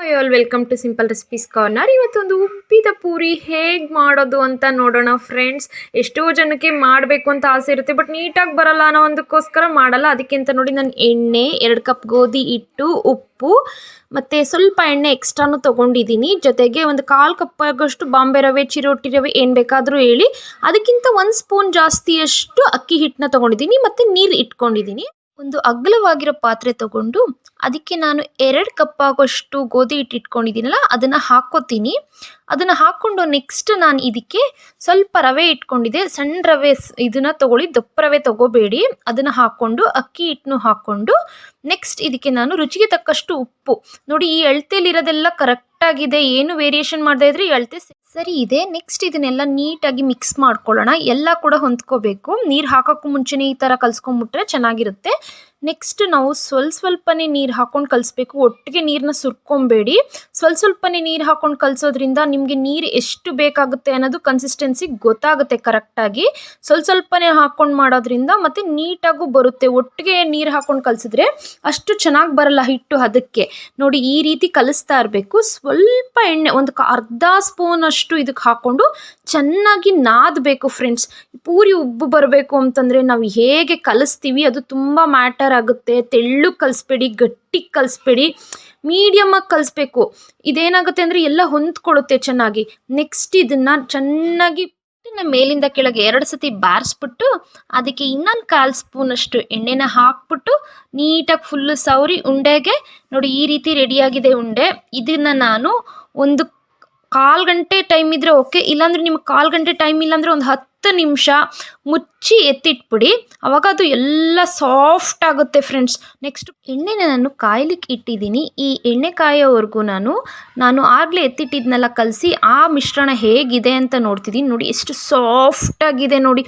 Hi all welcome to simple recipes corner ಇವತ್ತೊಂದು ಉಪ್ಪಿದ ಪೂರಿ ಹೇಗೆ ಮಾಡೋದು ಅಂತ ನೋಡೋಣ ಫ್ರೆಂಡ್ಸ್ ಎಷ್ಟೋ ಜನಕ್ಕೆ ಮಾಡಬೇಕು ಅಂತ ಆಸೆ ಇರುತ್ತೆ ಬಟ್ ನೀಟಾಗಿ ಬರಲ್ಲ ಅನ್ನೋ ಒಂದಕ್ಕೋಸ್ಕರ ಮಾಡಲ್ಲ. ಅದಕ್ಕೆ ಅಂತ ನೋಡಿ ನಾನು ಎಣ್ಣೆ, ಎರಡು ಕಪ್ ಗೋಧಿ ಹಿಟ್ಟು, ಉಪ್ಪು, ಮತ್ತು ಸ್ವಲ್ಪ ಎಣ್ಣೆ ಎಕ್ಸ್ಟ್ರಾನು ತೊಗೊಂಡಿದ್ದೀನಿ. ಜೊತೆಗೆ ಒಂದು ಕಾಲು ಕಪ್ ಆಗೋಷ್ಟು ಬಾಂಬೆ ರವೆ, ಚಿರೋಟಿ ರವೆ ಏನು ಬೇಕಾದರೂ ಹೇಳಿ. ಅದಕ್ಕಿಂತ ಒಂದು ಸ್ಪೂನ್ ಜಾಸ್ತಿಯಷ್ಟು ಅಕ್ಕಿ ಹಿಟ್ಟನ್ನ ತೊಗೊಂಡಿದ್ದೀನಿ, ಮತ್ತು ನೀರು ಇಟ್ಕೊಂಡಿದ್ದೀನಿ. ಒಂದು ಅಗಲವಾಗಿರೋ ಪಾತ್ರೆ ತಗೊಂಡು ಅದಕ್ಕೆ ನಾನು ಎರಡು ಕಪ್ ಆಗೋಷ್ಟು ಗೋಧಿ ಹಿಟ್ಟು ಇಟ್ಕೊಂಡಿದ್ದೀನಲ್ಲ, ಅದನ್ನು ಹಾಕ್ಕೋತೀನಿ. ಅದನ್ನು ಹಾಕ್ಕೊಂಡು ನೆಕ್ಸ್ಟ್ ನಾನು ಇದಕ್ಕೆ ಸ್ವಲ್ಪ ರವೆ ಇಟ್ಕೊಂಡಿದ್ದೆ. ಸಣ್ಣ ರವೆ ಇದನ್ನು ತೊಗೊಳ್ಳಿ, ದಪ್ಪ ರವೆ ತಗೋಬೇಡಿ. ಅದನ್ನು ಹಾಕ್ಕೊಂಡು, ಅಕ್ಕಿ ಹಿಟ್ಟನ್ನು ಹಾಕ್ಕೊಂಡು ನೆಕ್ಸ್ಟ್ ಇದಕ್ಕೆ ನಾನು ರುಚಿಗೆ ತಕ್ಕಷ್ಟು ಉಪ್ಪು. ನೋಡಿ, ಈ ಅಳತೆಲಿರೋದೆಲ್ಲ ಕರೆಕ್ಟಾಗಿದೆ ಏನು ವೇರಿಯೇಷನ್ ಮಾಡದೇ ಇದ್ರೆ? ಈ ಅಳತೆ ಸರಿ, ಇದೆ. ನೆಕ್ಸ್ಟ್ ಇದನ್ನೆಲ್ಲ ನೀಟಾಗಿ ಮಿಕ್ಸ್ ಮಾಡ್ಕೊಳ್ಳೋಣ. ಎಲ್ಲ ಕೂಡ ಹೊಂದ್ಕೋಬೇಕು. ನೀರು ಹಾಕೋಕ್ಕೂ ಮುಂಚೆನೇ ಈ ಥರ ಕಲ್ಸ್ಕೊಂಬಿಟ್ರೆ ಚೆನ್ನಾಗಿರುತ್ತೆ. ನೆಕ್ಸ್ಟ್ ನಾವು ಸ್ವಲ್ಪ ಸ್ವಲ್ಪನೇ ನೀರು ಹಾಕೊಂಡು ಕಲಿಸ್ಬೇಕು. ಒಟ್ಟಿಗೆ ನೀರನ್ನ ಸುರ್ಕೊಬೇಡಿ. ಸ್ವಲ್ಪ ಸ್ವಲ್ಪನೇ ನೀರು ಹಾಕೊಂಡು ಕಲಿಸೋದ್ರಿಂದ ನಿಮಗೆ ನೀರು ಎಷ್ಟು ಬೇಕಾಗುತ್ತೆ ಅನ್ನೋದು ಕನ್ಸಿಸ್ಟೆನ್ಸಿ ಗೊತ್ತಾಗುತ್ತೆ ಕರೆಕ್ಟಾಗಿ ಸ್ವಲ್ಪ ಸ್ವಲ್ಪನೇ ಹಾಕೊಂಡು ಮಾಡೋದ್ರಿಂದ ಮತ್ತು ನೀಟಾಗೂ ಬರುತ್ತೆ. ಒಟ್ಟಿಗೆ ನೀರು ಹಾಕೊಂಡು ಕಲಿಸಿದ್ರೆ ಅಷ್ಟು ಚೆನ್ನಾಗಿ ಬರಲ್ಲ ಹಿಟ್ಟು ಅದಕ್ಕೆ. ನೋಡಿ ಈ ರೀತಿ ಕಲಿಸ್ತಾ ಇರಬೇಕು. ಸ್ವಲ್ಪ ಎಣ್ಣೆ, ಒಂದು ಅರ್ಧ ಸ್ಪೂನ್ ಅಷ್ಟು ಇದಕ್ಕೆ ಹಾಕ್ಕೊಂಡು ಚೆನ್ನಾಗಿ ನಾದಬೇಕು ಫ್ರೆಂಡ್ಸ್ ಪೂರಿ ಉಬ್ಬು ಬರಬೇಕು ಅಂತಂದರೆ ನಾವು ಹೇಗೆ ಕಲಿಸ್ತೀವಿ ಅದು ತುಂಬ ಮ್ಯಾಟರ್ ಆಗುತ್ತೆ ತೆಳ್ಳಗೆ ಕಲಿಸ್ಬೇಡಿ, ಗಟ್ಟಿ ಕಲಿಸ್ಬೇಡಿ ಮೀಡಿಯಮಾಗಿ ಕಲಿಸ್ಬೇಕು. ಇದೇನಾಗುತ್ತೆ ಅಂದರೆ ಎಲ್ಲ ಹೊಂದ್ಕೊಳ್ಳುತ್ತೆ ಚೆನ್ನಾಗಿ. ನೆಕ್ಸ್ಟ್ ಇದನ್ನು ಚೆನ್ನಾಗಿ ಮೇಲಿಂದ ಕೆಳಗೆ ಎರಡು ಸತಿ ಬಾರಿಸ್ಬಿಟ್ಟು ಅದಕ್ಕೆ ಇನ್ನೊಂದು ಕಾಲು ಸ್ಪೂನಷ್ಟು ಎಣ್ಣೆನ ಹಾಕ್ಬಿಟ್ಟು ನೀಟಾಗಿ ಫುಲ್ಲು ಸವರಿ ಉಂಡೆಗೆ ನೋಡಿ ಈ ರೀತಿ ರೆಡಿಯಾಗಿದೆ ಉಂಡೆ. ಇದನ್ನು ನಾನು ಒಂದು ಕಾಲು ಗಂಟೆ ಟೈಮ್ ಇದ್ದರೆ ಓಕೆ ಇಲ್ಲಾಂದರೆ ನಿಮ್ಗೆ ಕಾಲು ಗಂಟೆ ಟೈಮ್ ಇಲ್ಲಾಂದರೆ ಒಂದು ಹತ್ತು ನಿಮಿಷ ಮುಚ್ಚಿ ಎತ್ತಿಟ್ಬಿಡಿ. ಅವಾಗ ಅದು ಎಲ್ಲ ಸಾಫ್ಟ್ ಆಗುತ್ತೆ ಫ್ರೆಂಡ್ಸ್ ನೆಕ್ಸ್ಟ್ ಎಣ್ಣೆನ ನಾನು ಕಾಯ್ಲಿಕ್ಕೆ ಇಟ್ಟಿದ್ದೀನಿ. ಈ ಎಣ್ಣೆ ಕಾಯೋವರೆಗೂ ನಾನು ನಾನು ಆಗಲೇ ಎತ್ತಿಟ್ಟಿದ್ನೆಲ್ಲ ಕಲಸಿ, ಆ ಮಿಶ್ರಣ ಹೇಗಿದೆ ಅಂತ ನೋಡ್ತಿದ್ದೀನಿ ನೋಡಿ, ಎಷ್ಟು ಸಾಫ್ಟ್ ಆಗಿದೆ ನೋಡಿ.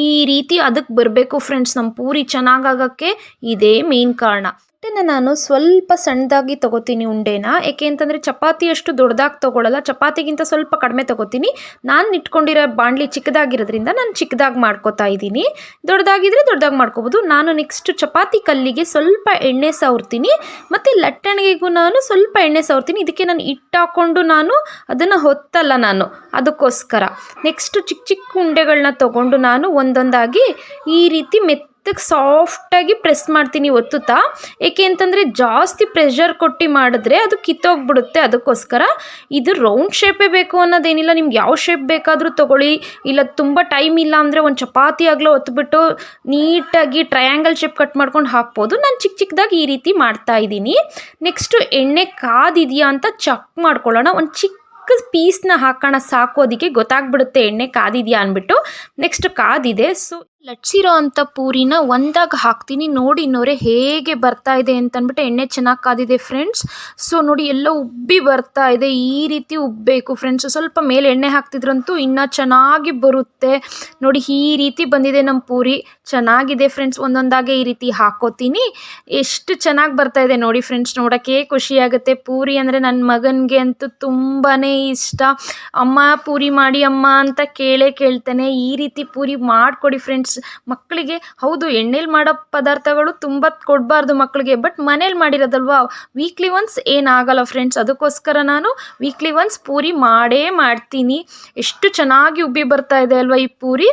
ಈ ರೀತಿ ಅದಕ್ಕೆ ಬರಬೇಕು ಫ್ರೆಂಡ್ಸ್ ನಮ್ಮ ಪೂರಿ ಚೆನ್ನಾಗಾಗೋಕ್ಕೆ ಇದೇ ಮೇನ್ ಕಾರಣ. ಹಿಟ್ಟನ್ನ ನಾನು ಸ್ವಲ್ಪ ಸಣ್ಣದಾಗಿ ತಗೋತೀನಿ ಉಂಡೆನ. ಏಕೆ ಅಂತಂದರೆ ಚಪಾತಿ ಅಷ್ಟು ದೊಡ್ಡದಾಗಿ ತಗೊಳ್ಳಲ್ಲ ಚಪಾತಿಗಿಂತ ಸ್ವಲ್ಪ ಕಡಿಮೆ ತಗೋತೀನಿ. ನಾನು ಇಟ್ಕೊಂಡಿರೋ ಬಾಣಲಿ ಚಿಕ್ಕದಾಗಿರೋದ್ರಿಂದ ನಾನು ಚಿಕ್ಕದಾಗಿ ಮಾಡ್ಕೋತಾ ಇದ್ದೀನಿ. ದೊಡ್ಡದಾಗಿದ್ದರೆ ದೊಡ್ಡದಾಗಿ ಮಾಡ್ಕೋಬೋದು. ನಾನು ನೆಕ್ಸ್ಟ್ ಚಪಾತಿ ಕಲ್ಲಿಗೆ ಸ್ವಲ್ಪ ಎಣ್ಣೆ ಸವರ್ತೀನಿ. ಮತ್ತು ಲಟ್ಟಣಿಗೆಗೂ ನಾನು ಸ್ವಲ್ಪ ಎಣ್ಣೆ ಸವರ್ತೀನಿ. ಇದಕ್ಕೆ ನಾನು ಹಿಟ್ಟು ಹಾಕ್ಕೊಂಡು ನಾನು ಅದನ್ನು ಹೊತ್ತಲ್ಲ ನಾನು. ಅದಕ್ಕೋಸ್ಕರ. ನೆಕ್ಸ್ಟು ಚಿಕ್ಕ ಚಿಕ್ಕ ಉಂಡೆಗಳನ್ನ ತೊಗೊಂಡು ನಾನು ಒಂದೊಂದಾಗಿ ಈ ರೀತಿ ಮೆತ್ತಗೆ ಸಾಫ್ಟಾಗಿ ಪ್ರೆಸ್ ಮಾಡ್ತೀನಿ ಒತ್ತುತ್ತಾ? ಏಕೆ ಅಂತಂದರೆ ಜಾಸ್ತಿ ಪ್ರೆಷರ್ ಕೊಟ್ಟು ಮಾಡಿದ್ರೆ ಅದು ಕಿತ್ತೋಗ್ಬಿಡುತ್ತೆ. ಅದಕ್ಕೋಸ್ಕರ ಇದು ರೌಂಡ್ ಶೇಪೇ ಬೇಕು ಅನ್ನೋದೇನಿಲ್ಲ. ನಿಮ್ಗೆ ಯಾವ ಶೇಪ್ ಬೇಕಾದರೂ ತೊಗೊಳ್ಳಿ. ಇಲ್ಲ, ತುಂಬ ಟೈಮ್ ಇಲ್ಲ ಅಂದರೆ ಒಂದು ಚಪಾತಿ ಆಗಲೋ ಒತ್ಬಿಟ್ಟು ನೀಟಾಗಿ ಟ್ರಯಾಂಗಲ್ ಶೇಪ್ ಕಟ್ ಮಾಡ್ಕೊಂಡು ಹಾಕ್ಬೋದು. ನಾನು ಚಿಕ್ಕ ಚಿಕ್ಕದಾಗಿ ಈ ರೀತಿ ಮಾಡ್ತಾ ಇದ್ದೀನಿ. ನೆಕ್ಸ್ಟು ಎಣ್ಣೆ ಕಾದಿದೆಯಾ ಅಂತ ಚೆಕ್ ಮಾಡ್ಕೊಳ್ಳೋಣ. ಒಂದು ಚಿಕ್ಕ ಪೀಸ್ನ ಹಾಕೋಣ ಸಾಕು. ಅದಕ್ಕೆ ಗೊತ್ತಾಗ್ಬಿಡುತ್ತೆ ಎಣ್ಣೆ ಕಾದಿದೆಯಾ ಅಂದ್ಬಿಟ್ಟು. ನೆಕ್ಸ್ಟ್ ಕಾದಿದೆ. ಸೊ ಲಟ್ಸಿರೋ ಅಂಥ ಪೂರಿನ ಒಂದಾಗ ಹಾಕ್ತೀನಿ. ನೋಡಿ ಇನ್ನೋರೆ ಹೇಗೆ ಬರ್ತಾ ಇದೆ ಅಂತ ಅಂದ್ಬಿಟ್ಟು ಎಣ್ಣೆ ಚೆನ್ನಾಗಿ ಕಾದಿದೆ ಫ್ರೆಂಡ್ಸ್. ಸೊ ನೋಡಿ ಎಲ್ಲ ಉಬ್ಬಿ ಬರ್ತಾ ಇದೆ. ಈ ರೀತಿ ಉಬ್ಬಬೇಕು ಫ್ರೆಂಡ್ಸ್. ಸ್ವಲ್ಪ ಮೇಲೆ ಎಣ್ಣೆ ಹಾಕ್ತಿದ್ರಂತೂ ಇನ್ನೂ ಚೆನ್ನಾಗಿ ಬರುತ್ತೆ. ನೋಡಿ ಈ ರೀತಿ ಬಂದಿದೆ ನಮ್ಮ ಪೂರಿ. ಚೆನ್ನಾಗಿದೆ ಫ್ರೆಂಡ್ಸ್. ಒಂದೊಂದಾಗೆ ಈ ರೀತಿ ಹಾಕೋತೀನಿ. ಎಷ್ಟು ಚೆನ್ನಾಗಿ ಬರ್ತಾ ಇದೆ ನೋಡಿ ಫ್ರೆಂಡ್ಸ್. ನೋಡೋಕ್ಕೆ ಖುಷಿ ಆಗುತ್ತೆ ಪೂರಿ ಅಂದರೆ ನನ್ನ ಮಗನಿಗೆ ಅಂತೂ ತುಂಬಾ ಇಷ್ಟ. ಅಮ್ಮ ಪೂರಿ ಮಾಡಿ ಅಮ್ಮ ಅಂತ ಕೇಳೇ ಕೇಳ್ತಾನೆ. ಈ ರೀತಿ ಪೂರಿ ಮಾಡಿಕೊಡಿ ಫ್ರೆಂಡ್ಸ್. ಮಕ್ಕಳಿಗೆ ಹೌದು, ಎಣ್ಣೆಲಿ ಮಾಡೋ ಪದಾರ್ಥಗಳು ತುಂಬ ಕೊಡಬಾರ್ದು ಮಕ್ಕಳಿಗೆ, ಬಟ್ ಮನೇಲಿ ಮಾಡಿರೋದಲ್ವಾ? ವೀಕ್ಲಿ ಒನ್ಸ್ ಏನಾಗಲ್ಲ ಫ್ರೆಂಡ್ಸ್ ಅದಕ್ಕೋಸ್ಕರ ನಾನು ವೀಕ್ಲಿ ಒನ್ಸ್ ಪೂರಿ ಮಾಡೇ ಮಾಡ್ತೀನಿ. ಎಷ್ಟು ಚೆನ್ನಾಗಿ ಉಬ್ಬಿ ಬರ್ತಾ ಇದೆ ಅಲ್ವಾ ಈ ಪೂರಿ?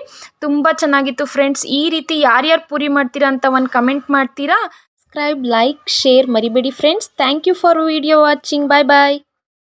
ತುಂಬ ಚೆನ್ನಾಗಿತ್ತು ಫ್ರೆಂಡ್ಸ್ ಈ ರೀತಿ ಯಾರ್ಯಾರು ಪೂರಿ ಮಾಡ್ತೀರಾ ಅಂತ ಒಂದು ಕಮೆಂಟ್ ಮಾಡ್ತೀರಾ? ಸಬ್ಸ್ಕ್ರೈಬ್ ಲೈಕ್ ಶೇರ್ ಮರಿಬೇಡಿ friends thank you for video watching bye bye